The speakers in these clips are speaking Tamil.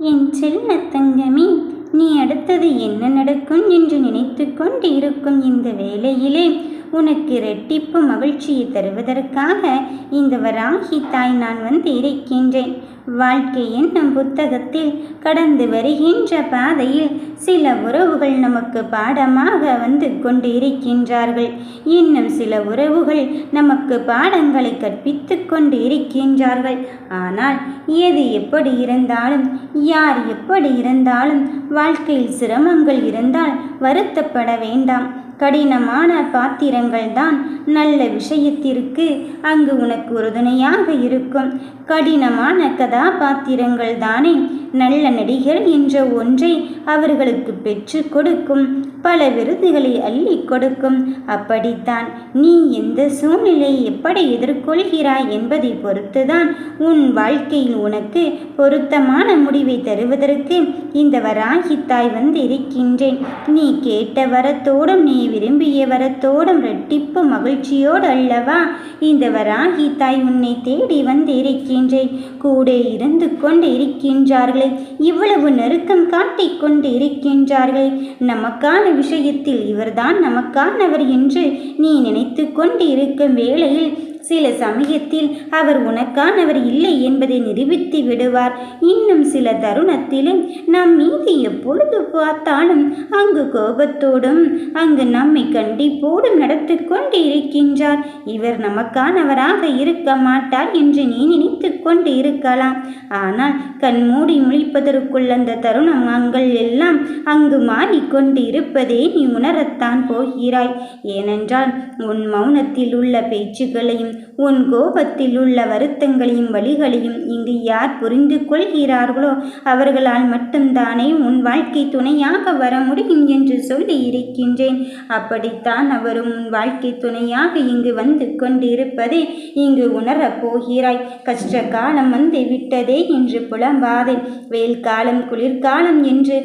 என் செல்ல தங்கமே நீ அடுத்தது என்ன நடக்கும் என்று நினைத்து கொண்டு இருக்கும் இந்த வேளையிலே உனக்கு ரெட்டிப்பு மகிழ்ச்சியை தருவதற்காக இந்த வராகி தாய் நான் வந்து இருக்கின்றேன். வாழ்க்கை என்னும் புத்தகத்தில் கடந்து வருகின்ற பாதையில் சில உறவுகள் நமக்கு பாடமாக வந்து கொண்டு இருக்கின்றார்கள் இன்னும் சில உறவுகள் நமக்கு பாடங்களை கற்பித்து கொண்டு இருக்கின்றார்கள் ஆனால் எது எப்படி இருந்தாலும் யார் எப்படி இருந்தாலும் வாழ்க்கையில் சிரமங்கள் இருந்தால் வருத்தப்பட வேண்டாம். கடினமான பாத்திரங்கள் தான் நல்ல விஷயத்திற்கு அங்கு உனக்கு உறுதுணையாக இருக்கும். கடினமான கதாபாத்திரங்கள் தானே நல்ல நடிகர் என்ற ஒன்றை அவர்களுக்கு பெற்று கொடுக்கும். பல விருதுகளை அள்ளி கொடுக்கும். அப்படித்தான் நீ எந்த சூழ்நிலையை எப்படி எதிர்கொள்கிறாய் என்பதை பொறுத்துதான் உன் வாழ்க்கையில் உனக்கு பொருத்தமான முடிவை தருவதற்கு இந்த வராகித்தாய் தாய் வந்து இருக்கின்றேன் நீ கேட்ட வரத்தோடும் நீ விரும்பிய வரத்தோடும் ரெட்டிப்பு மகிழ்ச்சியோடு அல்லவா? இந்த வராகித்தாய் தாய் உன்னை தேடி வந்து இருக்கின்றேன் கூட இருந்து கொண்டு இருக்கின்றார்களே இவ்வளவு நெருக்கம் காட்டிக் கொண்டு இருக்கின்றார்கள். நமக்கான விஷயத்தில் இவர்தான் நமக்கானவர் என்று நீ நினைத்து கொண்டு இருக்கும் வேளையில் சில சமயத்தில் அவர் உனக்கானவர் இல்லை என்பதை நிரூபித்து விடுவார். இன்னும் சில தருணத்திலும் நம் மீது எப்பொழுது பார்த்தாலும் அங்கு கோபத்தோடும் அங்கு நம்மை கண்டிப்போடும் நடத்தி கொண்டு இருக்கின்றார். இவர் நமக்கானவராக இருக்க மாட்டார் என்று நீ நினைத்து கொண்டு இருக்கலாம். ஆனால் கண்மூடி முழிப்பதற்குள் அந்த தருணம் அங்கள் எல்லாம் அங்கு மாறிக்கொண்டு இருப்பதே நீ உணரத்தான் போகிறாய். ஏனென்றால் உன் மௌனத்தில் உள்ள பேச்சுகளையும் உன் கோபத்தில் உள்ள வருத்தங்களையும் வழிகளையும் இங்கு யார் புரிந்து கொள்கிறார்களோ அவர்களால் மட்டும்தானே உன் வாழ்க்கை துணையாக வர முடியும் என்று சொல்லி இருக்கின்றேன். அப்படித்தான் அவரும் உன் வாழ்க்கை துணையாக இங்கு வந்து கொண்டிருப்பதை இங்கு உணரப் போகிறாய். கஷ்ட காலம் வந்து விட்டதே என்று புலம்பாதே. வெயில் காலம் குளிர்காலம் என்று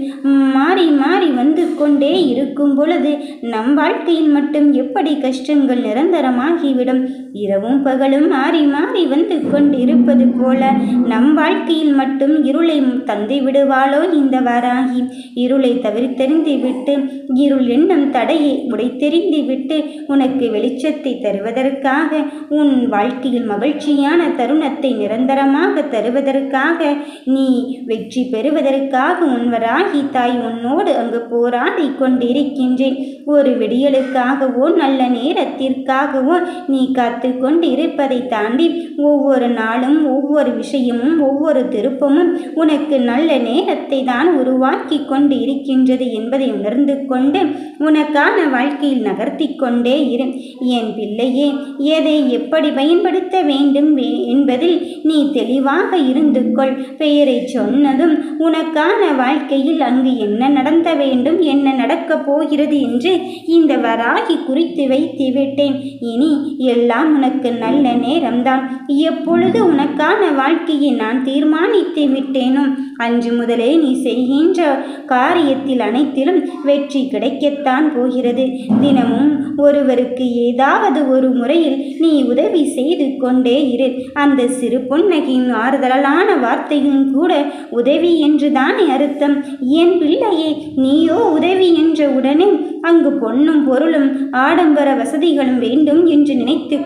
மாறி மாறி வந்து கொண்டே இருக்கும் பொழுது நம் வாழ்க்கையில் மட்டும் எப்படி கஷ்டங்கள் நிரந்தரமாகிவிடும்? இரவு இரவும் பகலும் மாறி மாறி வந்து கொண்டிருப்பது போல நம் வாழ்க்கையில் மட்டும் இருளை தந்து விடுவாளோ இந்த வராகி? இருளை தவிர்த்தெறிந்து விட்டு இருள் எண்ணம் தடையை உடைத்தெறிந்து விட்டு உனக்கு வெளிச்சத்தை தருவதற்காக உன் வாழ்க்கையில் மகிழ்ச்சியான தருணத்தை நிரந்தரமாக தருவதற்காக நீ வெற்றி பெறுவதற்காக உன் வராகி தாய் உன்னோடு அங்கு போராடி கொண்டிருக்கின்றேன். ஒரு விடியலுக்காகவோ நல்ல நேரத்திற்காகவோ நீ காத்து கொண்டு இருப்பதை தாண்டி ஒவ்வொரு நாளும் ஒவ்வொரு விஷயமும் ஒவ்வொரு திருப்பமும் உனக்கு நல்ல நேரத்தை தான் உருவாக்கி கொண்டு இருக்கின்றது என்பதை உணர்ந்து கொண்டு உனக்கான வாழ்க்கையில் நகர்த்தி கொண்டே இரு. என் பிள்ளையே எதை எப்படி பயன்படுத்த வேண்டும் என்பதில் நீ தெளிவாக இருந்து கொள். பெயரை சொன்னதும் உனக்கான வாழ்க்கையில் அங்கு என்ன நடந்த வேண்டும் என்ன நடக்கப் போகிறது என்று இந்த வராகி குறித்து வைத்து விட்டேன். இனி எல்லாம் உனக்கு நல்ல நேரம்தான். எப்பொழுது உனக்கான வாழ்க்கையை நான் தீர்மானித்து விட்டேனோ அன்று முதலே நீ செய்கின்ற காரியத்தில் அனைத்திலும் வெற்றி கிடைக்கத்தான் போகிறது. தினமும் ஒருவருக்கு ஏதாவது ஒரு முறையில் நீ உதவி செய்து கொண்டே இரு. அந்த சிறு புன்னகையின் ஆறுதலான வார்த்தையும் கூட உதவி என்று தானே அர்த்தம்? என் பிள்ளையே நீயோ உதவி என்ற உடனே அங்கு பொன்னும் பொருளும் ஆடம்பர வசதிகளும் வேண்டும் என்று நினைத்து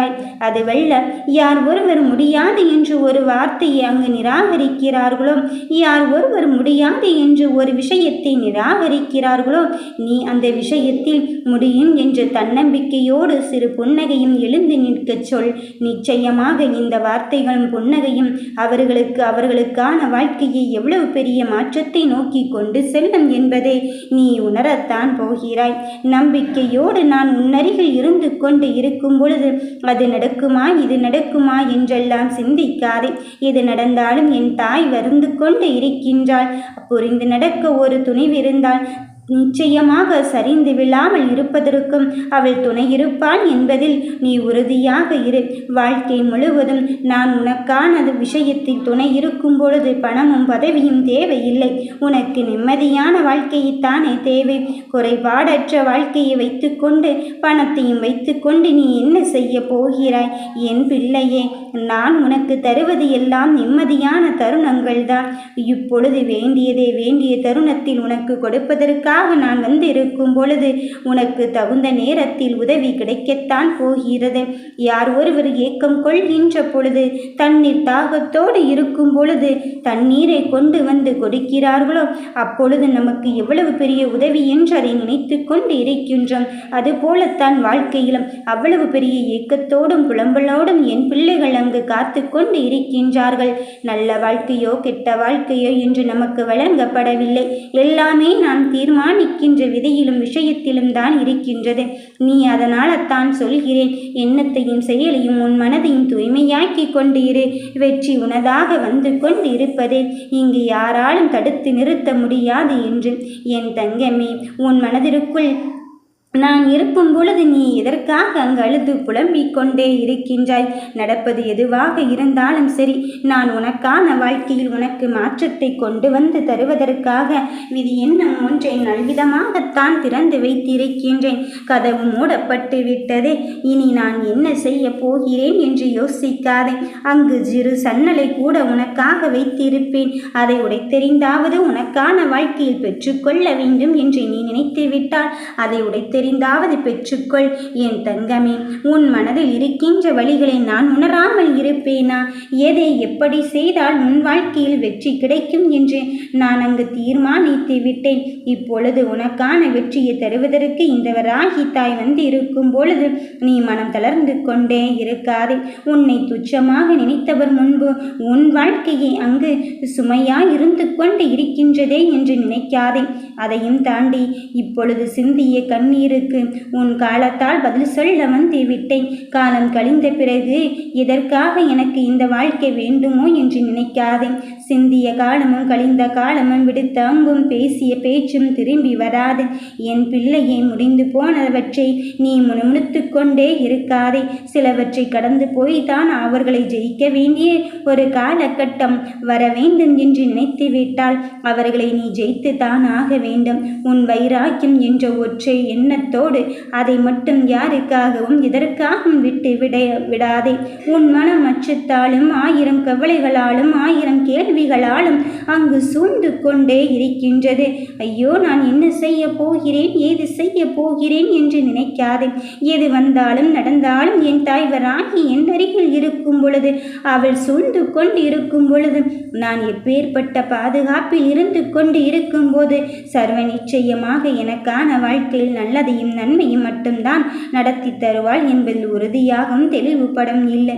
கொள்கிறாய் அது வெல்ல யார் ஒருவர் முடியாது என்று ஒரு வார்த்தையை அங்கு நிராகரிக்கிறார்களோ யார் ஒருவர் முடியாது என்று ஒரு விஷயத்தை நிராகரிக்கிறார்களோ நீ அந்த விஷயத்தில் முடியும் என்ற தன்னம்பிக்கையோடு சிறு புன்னகையும் எழுந்து நிற்கச் சொல். நிச்சயமாக இந்த வார்த்தைகளும் புன்னகையும் அவர்களுக்கு அவர்களுக்கான வாழ்க்கையை எவ்வளவு பெரிய மாற்றத்தை நோக்கி கொண்டு செல்லும் என்பதை நீ உணரத்தான் போகிறாய். நம்பிக்கையோடு நான் உன்னருகில் இருந்து கொண்டு இருக்கும் பொழுது அது நடக்குமா? இது நடக்குமா என்றெல்லாம் சிந்திக்காதே. இது நடந்தாலும் என் தாய் வருந்து கொண்டு இருக்கின்றாள். புரிந்து நடக்க ஒரு துணிவிருந்தால் நிச்சயமாக சரிந்து விழாமல் இருப்பதற்கும் அவள் துணை இருப்பாள் என்பதில் நீ உறுதியாக இரு. வாழ்க்கை முழுவதும் நான் உனக்கான விஷயத்தில் துணை இருக்கும் பொழுது பணமும் பதவியும் தேவையில்லை. உனக்கு நிம்மதியான வாழ்க்கையைத்தானே தேவை. குறைபாடற்ற வாழ்க்கையை வைத்துக்கொண்டு பணத்தையும் வைத்துக்கொண்டு நீ என்ன செய்ய போகிறாய்? என் பிள்ளையே நான் உனக்கு தருவது எல்லாம் நிம்மதியான தருணங்கள் தான் இப்பொழுது வேண்டியதே வேண்டிய தருணத்தில் உனக்கு கொடுப்பதற்காக நான் வந்திருக்கும் பொழுது உனக்கு தகுந்த நேரத்தில் உதவி கிடைக்கத்தான் போகிறது. யார் ஒருவர் ஏக்கம் கொள்கின்ற பொழுது தண்ணீர் தாகத்தோடு இருக்கும் பொழுது தண்ணீரை கொண்டு வந்து கொடுக்கிறார்களோ? அப்பொழுது நமக்கு எவ்வளவு பெரிய உதவி என்று அதை நினைத்து கொண்டு இருக்கின்றோம். அதுபோலத்தான் வாழ்க்கையிலும் அவ்வளவு பெரிய ஏக்கத்தோடும் புலம்பலோடும் என் பிள்ளைகள் அங்கு காத்து கொண்டு இருக்கின்றார்கள். நல்ல வாழ்க்கையோ கெட்ட வாழ்க்கையோ என்று நமக்கு வழங்கப்படவில்லை. எல்லாமே நாம் நிற்கின்ற விதையிலும் விஷயத்திலும் தான் இருக்கின்றது. நீ அதனால் தான் சொல்கிறேன். எண்ணத்தையும் செயலையும் உன் மனதையும் தூய்மையாக்கி கொண்டு இரு. வெற்றி உனதாக வந்து கொண்டு இருப்பதே. இங்கு யாராலும் தடுத்து நிறுத்த முடியாது என்று. என் தங்கமே உன் மனதிற்குள் நான் இருக்கும் பொழுது நீ எதற்காக அங்கு அழுது புலம்பிக் கொண்டே இருக்கின்றாய்? நடப்பது எதுவாக இருந்தாலும் சரி நான் உனக்கான வாழ்க்கையில் உனக்கு மாற்றத்தை கொண்டு வந்து தருவதற்காக விதி என்னும் ஒன்றை நல்விதமாகத்தான் திறந்து வைத்திருக்கின்றேன். கதவு மூடப்பட்டு விட்டதே இனி நான் என்ன செய்ய போகிறேன் என்று யோசிக்காதே. அங்கு சிறு சன்னலை கூட உனக்காக வைத்திருப்பேன். அதை உடைத்தெறிந்தாவது உனக்கான வாழ்க்கையில் பெற்றுக்கொள்ள வேண்டும் என்று நீ நினைத்து விட்டால் அதை உடைத்து தெரிந்தாவது பெற்றுக்கொள். என் தங்கமே உன் மனதில் இருக்கின்ற வழிகளை நான் உணராமல் இருப்பேனா? எதை எப்படி செய்தால் உன் வாழ்க்கையில் வெற்றி கிடைக்கும் என்று நான் அங்கு தீர்மானித்து விட்டேன். இப்பொழுது உனக்கான வெற்றியை தருவதற்கு இந்த ராகி தாய் வந்து இருக்கும் பொழுது நீ மனம் தளர்ந்து கொண்டே இருக்காதே. உன்னை துச்சமாக நினைத்தவர் முன்பு உன் வாழ்க்கையை அங்கு சுமையாய் இருந்து கொண்டு இருக்கின்றதே என்று நினைக்காதே. அதையும் தாண்டி இப்பொழுது சிந்திய கண்ணீர் இருக்கு. உன் காலத்தால் பதில் சொல்ல வந்து விட்டேன் காலம் கழிந்த பிறகு எதற்காக எனக்கு இந்த வாழ்க்கை வேண்டுமோ என்று நினைக்காதே. சிந்திய காலமும் கழிந்த காலமும் விடுத்த அங்கும் பேசிய பேச்சும் திரும்பி வராது. என் பிள்ளையை முடிந்து போனவற்றை நீ முணுமுணுத்து கொண்டே இருக்காதே. சிலவற்றை கடந்து போய்தான் அவர்களை ஜெயிக்க வேண்டிய ஒரு காலகட்டம் வர வேண்டும் என்று நினைத்து விட்டால் அவர்களை நீ ஜெயித்து தான் ஆக வேண்டும். உன் வைராக்கியம் என்ற ஒற்றை எண்ணத்தோடு அதை மட்டும் யாருக்காகவும் எதற்காகவும் விட்டு விட விடாதே. உன் மனம் அச்சத்தாலும் ஆயிரம் கவலைகளாலும் ஆயிரம் கேள்விகளாலும் அங்கு சூழ்ந்து கொண்டே இருக்கின்றது. ஐயோ நான் என்ன செய்ய போகிறேன்? ஏது செய்ய போகிறேன் என்று நினைக்காதே. எது வந்தாலும் நடந்தாலும் என் தாய்வராகி என் அருகில் இருக்கும் பொழுது அவள் சூழ்ந்து கொண்டு இருக்கும் பொழுது நான் எப்பேற்பட்ட பாதுகாப்பில் இருந்து கொண்டு இருக்கும்போது சர்வ நிச்சயமாக எனக்கான வாழ்க்கையில் நல்லதையும் நன்மையும் மட்டும்தான் நடத்தி தருவாள் என்பதில் உறுதியாகவும் தெளிவுபடம் இல்லை.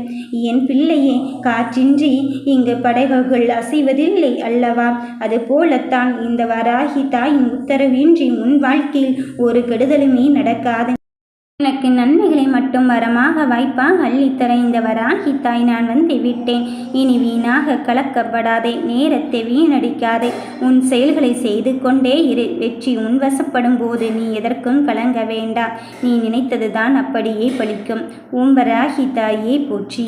என் பிள்ளையே காற்றின்றி இங்கு படகுகள் அசைவதில்லை அல்லவா? அதுபோலத்தான் இந்த வராகி தாயின் உத்தரவின்றி உன் வாழ்க்கையில் ஒரு கெடுதலுமே நடக்காது. எனக்கு நன்மைகளை மட்டும் வரமாக வாய்ப்பாக அள்ளித்தர இந்த வராகி தாய் நான் வந்து விட்டேன். இனி வீணாக கலக்கப்படாதே நேரத்தை வீணடிக்காதே. உன் செயல்களை செய்து கொண்டே இரு. வெற்றி உன் வசப்படும் போது நீ எதற்கும் கலங்க வேண்டாம். நீ நினைத்ததுதான் அப்படியே பலிக்கும் உன் வராகி தாயே போற்றி.